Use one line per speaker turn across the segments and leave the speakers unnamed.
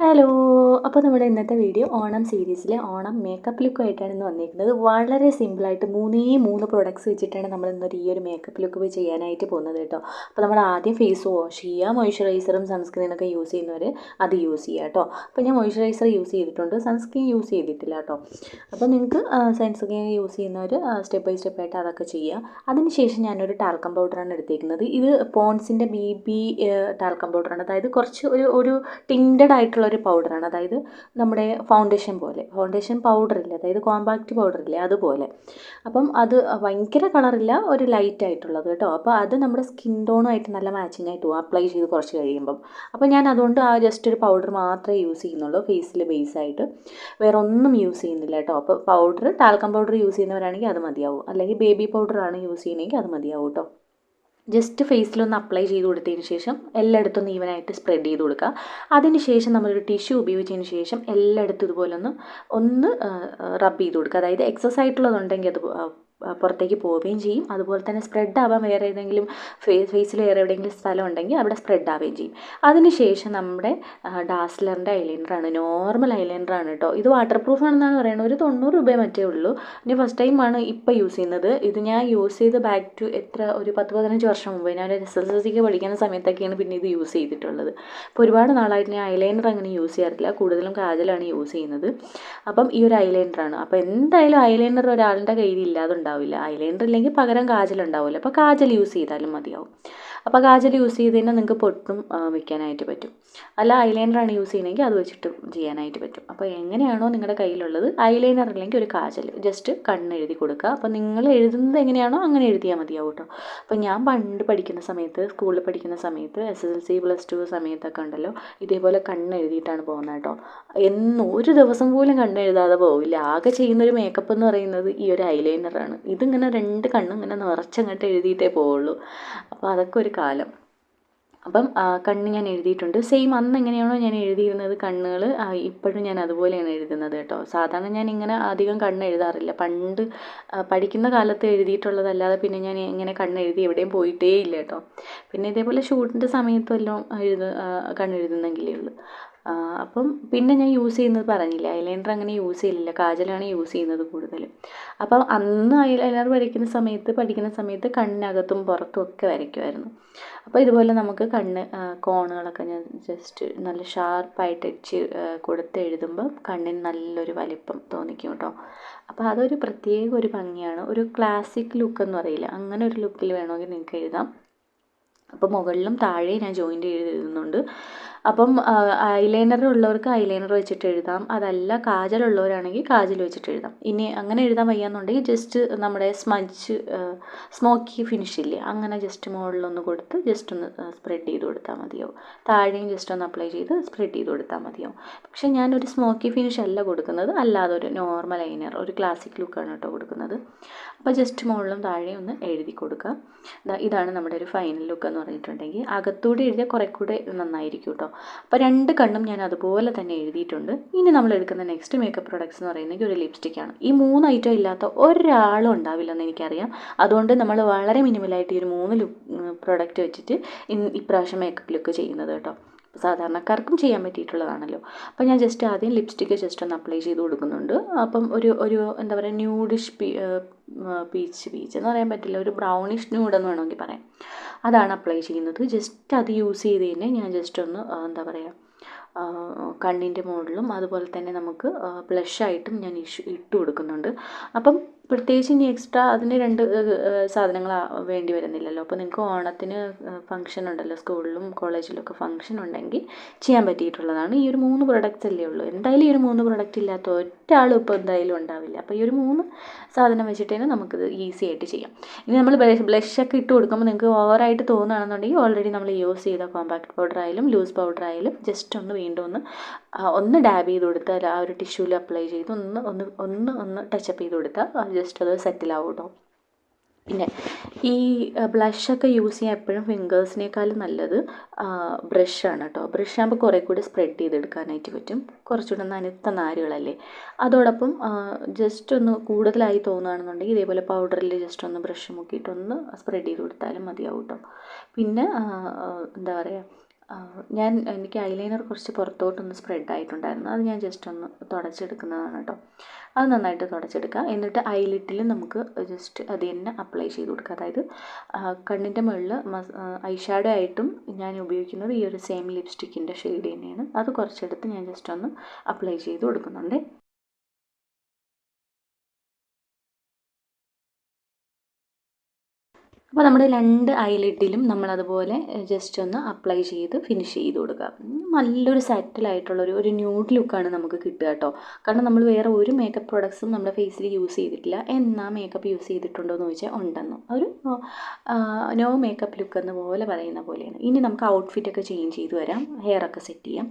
Hello അപ്പോൾ നമ്മുടെ ഇന്നത്തെ വീഡിയോ ഓണം സീരീസിലെ ഓണം മേക്കപ്പ് ലുക്കായിട്ടാണ് ഇന്ന് വന്നിരിക്കുന്നത്. വളരെ സിമ്പിളായിട്ട് മൂന്നേ മൂന്ന് പ്രൊഡക്ട്സ് വെച്ചിട്ടാണ് നമ്മൾ ഇന്നൊരു ഈ ഒരു മേക്കപ്പ് ലുക്ക് ചെയ്യാനായിട്ട് പോകുന്നത് കേട്ടോ. അപ്പോൾ നമ്മൾ ആദ്യം ഫേസ് വാഷ് ചെയ്യുക. മോയ്സ്ചറൈസറും സൺസ്ക്രീനൊക്കെ യൂസ് ചെയ്യുന്നവർ അത് യൂസ് ചെയ്യുക കേട്ടോ. അപ്പോൾ ഞാൻ മോയ്സ്ചറൈസർ യൂസ് ചെയ്തിട്ടുണ്ട്. സൺസ്ക്രീൻ യൂസ് ചെയ്തിട്ടില്ല കേട്ടോ. അപ്പോൾ നിങ്ങൾക്ക് സൺസ്ക്രീൻ യൂസ് ചെയ്യുന്നവർ സ്റ്റെപ്പ് ബൈ സ്റ്റെപ്പ് ആയിട്ട് അതൊക്കെ ചെയ്യുക. അതിനുശേഷം ഞാനൊരു ടാൽക്കം പൗഡറാണ് എടുത്തിരിക്കുന്നത് ഇത് പോൺസിന്റെ ബി ബി ടാൽക്കം പൗഡറാണ് അതായത് കുറച്ച് ഒരു ഒരു ടിൻഡഡ് ആയിട്ടുള്ള ഒരു പൗഡറാണ് അതായത് നമ്മുടെ ഫൗണ്ടേഷൻ പോലെ. ഫൗണ്ടേഷൻ പൗഡർ ഇല്ല? അതായത് കോമ്പാക്റ്റ് പൗഡർ ഇല്ലേ? അതുപോലെ. അപ്പം അത് ഭയങ്കര കളറില്ല ഒരു ലൈറ്റ് ആയിട്ടുള്ളത് കേട്ടോ. അപ്പോൾ അത് നമ്മുടെ സ്കിൻ ടോണുമായിട്ട് നല്ല മാച്ചിങ് ആയിട്ട് പോകും അപ്ലൈ ചെയ്ത് കുറച്ച് കഴിയുമ്പം. അപ്പോൾ ഞാൻ അതുകൊണ്ട് ആ ജസ്റ്റ് ഒരു പൗഡർ മാത്രമേ യൂസ് ചെയ്യുന്നുള്ളൂ ഫേസിൽ ബേസ് ആയിട്ട്. വേറെ ഒന്നും യൂസ് ചെയ്യുന്നില്ല കേട്ടോ. അപ്പോൾ പൗഡർ ടാൽക്കം പൗഡർ യൂസ് ചെയ്യുന്നവരാണെങ്കിൽ അത് മതിയാവും. അല്ലെങ്കിൽ ബേബി പൗഡറാണ് യൂസ് ചെയ്യുന്നതെങ്കിൽ അത് മതിയാവും കേട്ടോ. ജസ്റ്റ് ഫേസിലൊന്ന് അപ്ലൈ ചെയ്ത് കൊടുത്തതിന് ശേഷം എല്ലായിടത്തും ഈവനായിട്ട് സ്പ്രെഡ് ചെയ്ത് കൊടുക്കുക. അതിന് ശേഷം നമ്മളൊരു ടിഷ്യൂ ഉപയോഗിച്ചതിന് ശേഷം എല്ലായിടത്തും ഇതുപോലെ ഒന്ന് ഒന്ന് റബ്ബ് ചെയ്ത് കൊടുക്കുക. അതായത് എക്സസ് ആയിട്ടുള്ളതുണ്ടെങ്കിൽ അത് പുറത്തേക്ക് പോവുകയും ചെയ്യും. അതുപോലെ തന്നെ സ്പ്രെഡ് ആവാൻ വേറെ ഏതെങ്കിലും ഫേസ് ഫേസിൽ വേറെ എവിടെയെങ്കിലും സ്ഥലം ഉണ്ടെങ്കിൽ അവിടെ സ്പ്രെഡ് ആവുകയും ചെയ്യും. അതിനുശേഷം നമ്മുടെ ഡാസ്ലറിന്റെ ഐലൈനറാണ് നോർമൽ ഐലൈനറാണ് കേട്ടോ ഇത് വാട്ടർ പ്രൂഫ് ആണെന്നാണ് പറയുന്നത്. ഒരു തൊണ്ണൂറ് രൂപയെ മറ്റേ ഉള്ളൂ. ഇനി ഫസ്റ്റ് ടൈമാണ് ഇപ്പോൾ യൂസ് ചെയ്യുന്നത്. ഇത് ഞാൻ യൂസ് ചെയ്ത് ബാക്ക് ടു എത്ര ഒരു പത്ത് പതിനഞ്ച് വർഷം മുമ്പ് ഞാൻ ഒരു എസ് എസ് എൽ സിക്ക് പഠിക്കുന്ന സമയത്തൊക്കെയാണ് പിന്നെ ഇത് യൂസ് ചെയ്തിട്ടുള്ളത്. അപ്പോൾ ഒരുപാട് നാളായിട്ട് ഞാൻ ഐലൈനർ അങ്ങനെ യൂസ് ചെയ്യാറില്ല. കൂടുതലും കാജലാണ് യൂസ് ചെയ്യുന്നത്. അപ്പം ഈ ഒരു ഐലൈനറാണ് അപ്പോൾ എന്തായാലും ഐലൈനർ ഒരാളുടെ കയ്യിൽ ഇല്ലാതെ ഉണ്ടാവില്ല. ഐലൈനർ ഇല്ലെങ്കിൽ പകരം കാജൽ ഉണ്ടാവില്ല. അപ്പോൾ കാജൽ യൂസ് ചെയ്താലും മതിയാവും. അപ്പോൾ കാജൽ യൂസ് ചെയ്ത് കഴിഞ്ഞാൽ നിങ്ങൾക്ക് പൊട്ടും വയ്ക്കാനായിട്ട് പറ്റും. അല്ല ഐലൈനറാണ് യൂസ് ചെയ്യുന്നതെങ്കിൽ അത് വെച്ചിട്ട് ചെയ്യാനായിട്ട് പറ്റും. അപ്പോൾ എങ്ങനെയാണോ നിങ്ങളുടെ കയ്യിലുള്ളത് ഐലൈനർ അല്ലെങ്കിൽ ഒരു കാജൽ ജസ്റ്റ് കണ്ണ് എഴുതി കൊടുക്കുക അപ്പോൾ നിങ്ങൾ എഴുതുന്നത് എങ്ങനെയാണോ അങ്ങനെ എഴുതിയാൽ മതിയാവും കേട്ടോ അപ്പോൾ ഞാൻ പണ്ട് പഠിക്കുന്ന സമയത്ത് സ്കൂളിൽ പഠിക്കുന്ന സമയത്ത് S S L C plus two സമയത്തൊക്കെ ഉണ്ടല്ലോ ഇതേപോലെ കണ്ണ് എഴുതിയിട്ടാണ് പോകുന്നത് കേട്ടോ എന്നും ഒരു ദിവസം പോലും കണ്ണ് എഴുതാതെ പോവില്ല. ആകെ ചെയ്യുന്നൊരു മേക്കപ്പ് എന്ന് പറയുന്നത് ഈ ഒരു ഐലൈനറാണ്. ഇതിങ്ങനെ രണ്ട് കണ്ണും ഇങ്ങനെ നിറച്ചങ്ങോട്ട് എഴുതിയിട്ടേ പോവുള്ളൂ. അപ്പോൾ അതൊക്കെ ഒരു കാലം. അപ്പം കണ്ണ് ഞാൻ എഴുതിയിട്ടുണ്ട്. സെയിം അന്ന് എങ്ങനെയാണോ ഞാൻ എഴുതിയിരുന്നത് കണ്ണുകൾ ഇപ്പോഴും ഞാൻ അതുപോലെയാണ് എഴുതുന്നത് കേട്ടോ. സാധാരണ ഞാൻ ഇങ്ങനെ അധികം കണ്ണ് എഴുതാറില്ല. പണ്ട് പഠിക്കുന്ന കാലത്ത് എഴുതിയിട്ടുള്ളതല്ലാതെ പിന്നെ ഞാൻ ഇങ്ങനെ കണ്ണ് എഴുതി എവിടെയും പോയിട്ടേ ഇല്ല കേട്ടോ. പിന്നെ ഇതേപോലെ ഷൂട്ടിന്റെ സമയത്തെല്ലാം എഴുത കണ്ണെഴുതുന്നെങ്കിലേ ഉള്ളൂ. അപ്പം പിന്നെ ഞാൻ യൂസ് ചെയ്യുന്നത് പറഞ്ഞില്ല? ഐലൈനർ അങ്ങനെ യൂസ് ചെയ്യില്ല കാജലാണ് യൂസ് ചെയ്യുന്നത് കൂടുതലും. അപ്പം അന്ന് ഐലൈനർ വരയ്ക്കുന്ന സമയത്ത് പഠിക്കുന്ന സമയത്ത് കണ്ണിനകത്തും പുറത്തും ഒക്കെ വരയ്ക്കുമായിരുന്നു അപ്പോൾ ഇതുപോലെ നമുക്ക് കണ്ണ് കോണുകളൊക്കെ ഞാൻ ജസ്റ്റ് നല്ല ഷാർപ്പായിട്ട് അടിച്ച് കൊടുത്ത് എഴുതുമ്പോൾ കണ്ണിന് നല്ലൊരു വലിപ്പം തോന്നിക്കും കേട്ടോ. അപ്പോൾ അതൊരു പ്രത്യേക ഒരു ഭംഗിയാണ്. ഒരു ക്ലാസിക് ലുക്ക് എന്ന് പറയില്ല. അങ്ങനെ ഒരു ലുക്കിൽ വേണമെങ്കിൽ നിങ്ങൾക്ക് എഴുതാം. അപ്പോൾ മുകളിലും താഴെ ഞാൻ ജോയിന്റ് ചെയ്ത് എഴുതുന്നുണ്ട്. അപ്പം ഐലൈനർ ഉള്ളവർക്ക് ഐലൈനർ വെച്ചിട്ട് എഴുതാം. അതല്ല കാജൽ ഉള്ളവരാണെങ്കിൽ കാജൽ വെച്ചിട്ട് എഴുതാം. ഇനി അങ്ങനെ എഴുതാൻ വയ്യാന്നുണ്ടെങ്കിൽ ജസ്റ്റ് നമ്മുടെ സ്മജ് സ്മോക്കി ഫിനിഷ് ഇല്ലേ അങ്ങനെ ജസ്റ്റ് മുകളിലൊന്ന് കൊടുത്ത് ജസ്റ്റ് ഒന്ന് സ്പ്രെഡ് ചെയ്ത് കൊടുത്താൽ മതിയാവും. താഴെയും ജസ്റ്റ് ഒന്ന് അപ്ലൈ ചെയ്ത് സ്പ്രെഡ് ചെയ്ത് കൊടുത്താൽ മതിയാവും. പക്ഷെ ഞാനൊരു സ്മോക്കി ഫിനിഷ് അല്ല കൊടുക്കുന്നത്. അല്ലാതെ ഒരു നോർമൽ ഐനർ ഒരു ക്ലാസിക് ലുക്കാണ് കേട്ടോ കൊടുക്കുന്നത്. അപ്പോൾ ജസ്റ്റ് മുകളിലും താഴെയും ഒന്ന് എഴുതി കൊടുക്കുക. ഇതാണ് നമ്മുടെ ഒരു ഫൈനൽ ലുക്ക് എന്ന് പറഞ്ഞിട്ടുണ്ടെങ്കിൽ അകത്തൂടെ എഴുതിയാൽ കുറേ കൂടെ നന്നായിരിക്കും കേട്ടോ. അപ്പോൾ രണ്ട് കണ്ണും ഞാൻ അതുപോലെ തന്നെ എഴുതിയിട്ടുണ്ട്. ഇനി നമ്മൾ എടുക്കുന്ന നെക്സ്റ്റ് മേക്കപ്പ് പ്രൊഡക്ട്സ് എന്ന് പറയുന്നത് ഒരു ലിപ്സ്റ്റിക്കാണ് ഈ മൂന്ന് ഐറ്റം ഇല്ലാത്ത ഒരാളും ഉണ്ടാവില്ലെന്ന് എനിക്കറിയാം. അതുകൊണ്ട് നമ്മൾ വളരെ മിനിമലായിട്ട് ഈ ഒരു മൂന്ന് ലുക്ക് പ്രൊഡക്റ്റ് വെച്ചിട്ട് ഇപ്രാവശ്യം മേക്കപ്പ് ലുക്ക് ചെയ്യുന്നത് കേട്ടോ. സാധാരണക്കാർക്കും ചെയ്യാൻ പറ്റിയിട്ടുള്ളതാണല്ലോ. അപ്പോൾ ഞാൻ ജസ്റ്റ് ആദ്യം ലിപ്സ്റ്റിക്ക് ജസ്റ്റ് ഒന്ന് അപ്ലൈ ചെയ്ത് കൊടുക്കുന്നുണ്ട്. അപ്പം ഒരു ഒരു എന്താ പറയുക ന്യൂഡിഷ് പീച്ച് പീച്ച് എന്ന് പറയാൻ പറ്റില്ല. ഒരു ബ്രൗണിഷ് ന്യൂഡ് എന്ന് വേണമെങ്കിൽ പറയാം. അതാണ് അപ്ലൈ ചെയ്യുന്നത്. ജസ്റ്റ് അത് യൂസ് ചെയ്ത് തന്നെ ഞാൻ ജസ്റ്റ് ഒന്ന് എന്താ പറയുക കണ്ണിന്റെ മുകളിലും അതുപോലെ തന്നെ നമുക്ക് ബ്ലഷായിട്ടും ഞാൻ ഇഷ് ഇട്ട് കൊടുക്കുന്നുണ്ട്. അപ്പം പ്രത്യേകിച്ച് ഇനി എക്സ്ട്രാ അതിന് രണ്ട് സാധനങ്ങൾ വേണ്ടി വരുന്നില്ലല്ലോ. അപ്പോൾ നിങ്ങൾക്ക് ഓണത്തിന് ഫംഗ്ഷൻ ഉണ്ടല്ലോ സ്കൂളിലും കോളേജിലൊക്കെ ഫംഗ്ഷൻ ഉണ്ടെങ്കിൽ ചെയ്യാൻ പറ്റിയിട്ടുള്ളതാണ്. ഈ ഒരു മൂന്ന് പ്രൊഡക്റ്റ്സ് അല്ലേ ഉള്ളൂ. എന്തായാലും ഈ ഒരു മൂന്ന് പ്രൊഡക്റ്റ് ഇല്ലാത്ത ഒറ്റാളും ഇപ്പോൾ എന്തായാലും ഉണ്ടാവില്ല. അപ്പോൾ ഈ ഒരു മൂന്ന് സാധനം വെച്ചിട്ട് തന്നെ നമുക്കിത് ഈസി ആയിട്ട് ചെയ്യാം. ഇനി നമ്മൾ ബ്ലഷ് ഒക്കെ ഇട്ട് കൊടുക്കുമ്പോൾ നിങ്ങൾക്ക് ഓവറായിട്ട് തോന്നുകയാണെന്നുണ്ടെങ്കിൽ ഓൾറെഡി നമ്മൾ യൂസ് ചെയ്ത കോമ്പാക്ട് പൗഡർ ആയാലും ലൂസ് പൗഡർ ആയാലും ജസ്റ്റ് ഒന്ന് വീണ്ടും ഒന്ന് ഒന്ന് ഡാബ് ചെയ്ത് കൊടുത്താൽ ആ ഒരു ടിഷ്യൂവിൽ അപ്ലൈ ചെയ്ത് ഒന്ന് ഒന്ന് ഒന്ന് ഒന്ന് ടച്ചപ്പ് ചെയ്ത് കൊടുത്താൽ ജസ്റ്റ് അത് സെറ്റിലാവും കേട്ടോ പിന്നെ ഈ ബ്ലഷൊക്കെ യൂസ് ചെയ്യാൻ എപ്പോഴും ഫിംഗേഴ്സിനേക്കാളും നല്ലത് ബ്രഷാണ് കേട്ടോ ബ്രഷ് ആകുമ്പോൾ കുറേ കൂടി സ്പ്രെഡ് ചെയ്തെടുക്കാനായിട്ട് പറ്റും. കുറച്ചുകൂടെ നനുത്ത നാരുകളല്ലേ. അതോടൊപ്പം ജസ്റ്റ് ഒന്ന് കൂടുതലായി തോന്നുകയാണെന്നുണ്ടെങ്കിൽ ഇതേപോലെ പൗഡറിൽ ജസ്റ്റ് ഒന്ന് ബ്രഷ് മുക്കിയിട്ടൊന്ന് സ്പ്രെഡ് ചെയ്ത് കൊടുത്താലും മതിയാവും കേട്ടോ പിന്നെ എന്താ പറയുക ഞാൻ എനിക്ക് ഐലൈനർ കുറച്ച് പുറത്തോട്ടൊന്ന് സ്പ്രെഡ് ആയിട്ടുണ്ടായിരുന്നു. അത് ഞാൻ ജസ്റ്റ് ഒന്ന് തുടച്ചെടുക്കുന്നതാണ് കേട്ടോ അത് നന്നായിട്ട് തുടച്ചെടുക്കുക. എന്നിട്ട് ഐലിറ്റിൽ നമുക്ക് ജസ്റ്റ് അത് തന്നെ അപ്ലൈ ചെയ്ത് കൊടുക്കുക. അതായത് കണ്ണിന്റെ മുകളിൽ ഐ ഷാഡോ ആയിട്ടും ഞാൻ ഉപയോഗിക്കുന്നത് ഈ ഒരു സെയിം ലിപ്സ്റ്റിക്കിന്റെ ഷെയ്ഡ് തന്നെയാണ്. അത് കുറച്ചെടുത്ത് ഞാൻ ജസ്റ്റ് ഒന്ന് അപ്ലൈ ചെയ്ത് കൊടുക്കുന്നുണ്ട്. അപ്പോൾ നമ്മുടെ രണ്ട് ഐലിഡിലും നമ്മളതുപോലെ ജസ്റ്റ് ഒന്ന് അപ്ലൈ ചെയ്ത് ഫിനിഷ് ചെയ്ത് കൊടുക്കുക. നല്ലൊരു സെറ്റിലായിട്ടുള്ളൊരു ഒരു ന്യൂഡ് ലുക്കാണ് നമുക്ക് കിട്ടുക കേട്ടോ. കാരണം നമ്മൾ വേറെ ഒരു മേക്കപ്പ് പ്രോഡക്ട്സും നമ്മുടെ ഫേസിൽ യൂസ് ചെയ്തിട്ടില്ല. എന്നാ മേക്കപ്പ് യൂസ് ചെയ്തിട്ടുണ്ടോ എന്ന് ചോദിച്ചാൽ ഉണ്ടെന്ന്. ഒരു നോ മേക്കപ്പ് ലുക്ക് എന്ന പോലെ പറയുന്ന പോലെയാണ്. ഇനി നമുക്ക് ഔട്ട്ഫിറ്റൊക്കെ ചേഞ്ച് ചെയ്ത് വരാം. ഹെയർ ഒക്കെ സെറ്റ് ചെയ്യാം.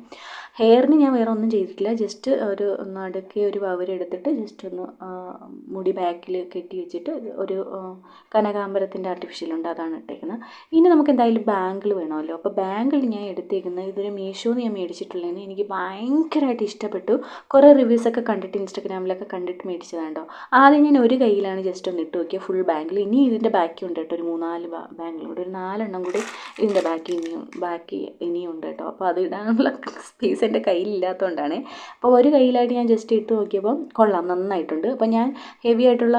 ഹെയറിന് ഞാൻ വേറെ ഒന്നും ചെയ്തിട്ടില്ല. ജസ്റ്റ് ഒരു നടുക്കെ ഒരു വവരെടുത്തിട്ട് ജസ്റ്റ് ഒന്ന് മുടി ബാക്കിൽ കെട്ടി വെച്ചിട്ട് ഒരു കനകാമ്പരത്തിന്റെ ആർട്ടിഫിഷ്യൽ ഉണ്ട് അതാണ് ഇട്ടേക്കുന്നത്. ഇനി നമുക്ക് എന്തായാലും ബാങ്കിൾ വേണമല്ലോ. അപ്പോൾ ബാങ്കിൾ ഞാൻ എടുത്തേക്കുന്നത് ഇതൊരു മീഷോന്ന് ഞാൻ മേടിച്ചിട്ടുള്ളതിന് എനിക്ക് ഭയങ്കരമായിട്ട് ഇഷ്ടപ്പെട്ടു. കുറേ റിവ്യൂസൊക്കെ കണ്ടിട്ട് ഇൻസ്റ്റാഗ്രാമിലൊക്കെ കണ്ടിട്ട് മേടിച്ചതാണ്ടോ ആദ്യം ഞാൻ ഒരു കയ്യിലാണ് ജസ്റ്റ് ഒന്ന് ഇട്ട് നോക്കിയത് ഫുൾ ബാങ്കിൾ ഇനി ഇതിന്റെ ബാക്കി ഉണ്ട് കേട്ടോ ഒരു മൂന്നാൽ ബാങ്കിൾ കൂടി ഒരു നാലെണ്ണം കൂടി ഇതിന്റെ ബാക്കി ഇനിയും ബാക്കി ഇനിയും ഉണ്ട് കേട്ടോ. അപ്പോൾ അത് ഇടാനുള്ള സ്പേസ് എന്റെ കയ്യിലില്ലാത്തതുകൊണ്ടാണ് അപ്പോൾ ഒരു കയ്യിലായിട്ട് ഞാൻ ജസ്റ്റ് ഇട്ട് നോക്കിയപ്പോൾ കൊള്ളാം നന്നായിട്ടുണ്ട്. അപ്പോൾ ഞാൻ ഹെവി ആയിട്ടുള്ള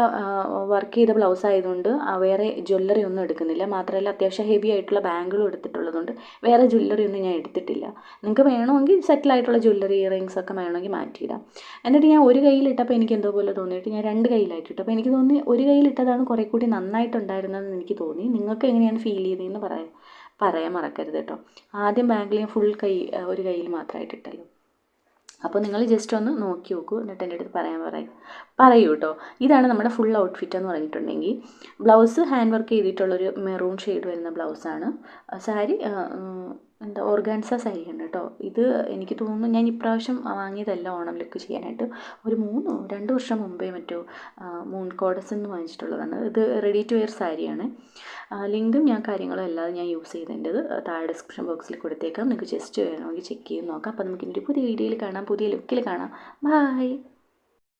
വർക്ക് ചെയ്ത ബ്ലൗസ് ആയതുകൊണ്ട് വേറെ ജ്വല്ലറി ഒന്നും എടുക്കുന്നില്ല. മാത്രമല്ല അത്യാവശ്യം ഹെവി ആയിട്ടുള്ള ബാങ്കിളും എടുത്തിട്ടുള്ളതുകൊണ്ട് വേറെ ജ്വല്ലറി ഒന്നും ഞാൻ എടുത്തിട്ടില്ല. നിങ്ങൾക്ക് വേണമെങ്കിൽ സെറ്റിൽ ആയിട്ടുള്ള ജ്വല്ലറി ഇയറിങ്സ് ഒക്കെ വേണമെങ്കിൽ മാറ്റിയിടാം. എന്നിട്ട് ഞാൻ ഒരു കയ്യിലിട്ടപ്പോൾ എനിക്ക് എന്തോ പോലെ തോന്നിയിട്ട് ഞാൻ രണ്ട് കയ്യിലായിട്ടിട്ടു അപ്പോൾ എനിക്ക് തോന്നി ഒരു കയ്യിലിട്ടതാണ് കുറേ കൂടി നന്നായിട്ടുണ്ടായിരുന്നതെന്ന് എനിക്ക് തോന്നി. നിങ്ങൾക്ക് എങ്ങനെയാണ് ഫീൽ ചെയ്തതെന്ന് പറയാം. പറയാൻ മറക്കരുത് കേട്ടോ. ആദ്യം ബാങ്കിൽ ഞാൻ ഫുൾ കൈ ഒരു കയ്യിൽ മാത്രമായിട്ട് ഇട്ടല്ലോ. അപ്പോൾ നിങ്ങൾ ജസ്റ്റ് ഒന്ന് നോക്കി നോക്കൂ എന്നിട്ട് എന്റെ അടുത്ത് പറയാൻ പറയും. പറയൂ കേട്ടോ ഇതാണ് നമ്മുടെ ഫുൾ ഔട്ട്ഫിറ്റ് എന്ന് പറഞ്ഞിട്ടുണ്ടെങ്കിൽ ബ്ലൗസ് ഹാൻഡ് വർക്ക് ചെയ്തിട്ടുള്ളൊരു മെറൂൺ ഷെയ്ഡ് വരുന്ന ബ്ലൗസാണ് സാരി എന്താ ഓർഗാൻസ സാരിയാണ് കേട്ടോ. ഇത് എനിക്ക് തോന്നുന്നു ഞാൻ ഇപ്രാവശ്യം വാങ്ങിയതല്ല ഓണം ലുക്ക് ചെയ്യാനായിട്ട് ഒരു മൂന്ന് രണ്ട് വർഷം മുമ്പേ മറ്റോ മൂൺ കോഡസ് എന്ന് വാങ്ങിച്ചിട്ടുള്ളതാണ്. ഇത് റെഡി ടു വെയർ സാരിയാണ്. ലിങ്കും ഞാൻ കാര്യങ്ങളും അല്ലാതെ ഞാൻ യൂസ് ചെയ്തതിന്റെത് താഴെ ഡിസ്ക്രിപ്ഷൻ ബോക്സിൽ കൊടുത്തേക്കാം. നിങ്ങൾക്ക് ജസ്റ്റ് വേണമെങ്കിൽ ചെക്ക് ചെയ്ത് നോക്കാം. അപ്പോൾ നമുക്ക് ഇനി ഒരു പുതിയ വീഡിയോയിൽ കാണാം. പുതിയ ലുക്കിൽ കാണാം. ബൈ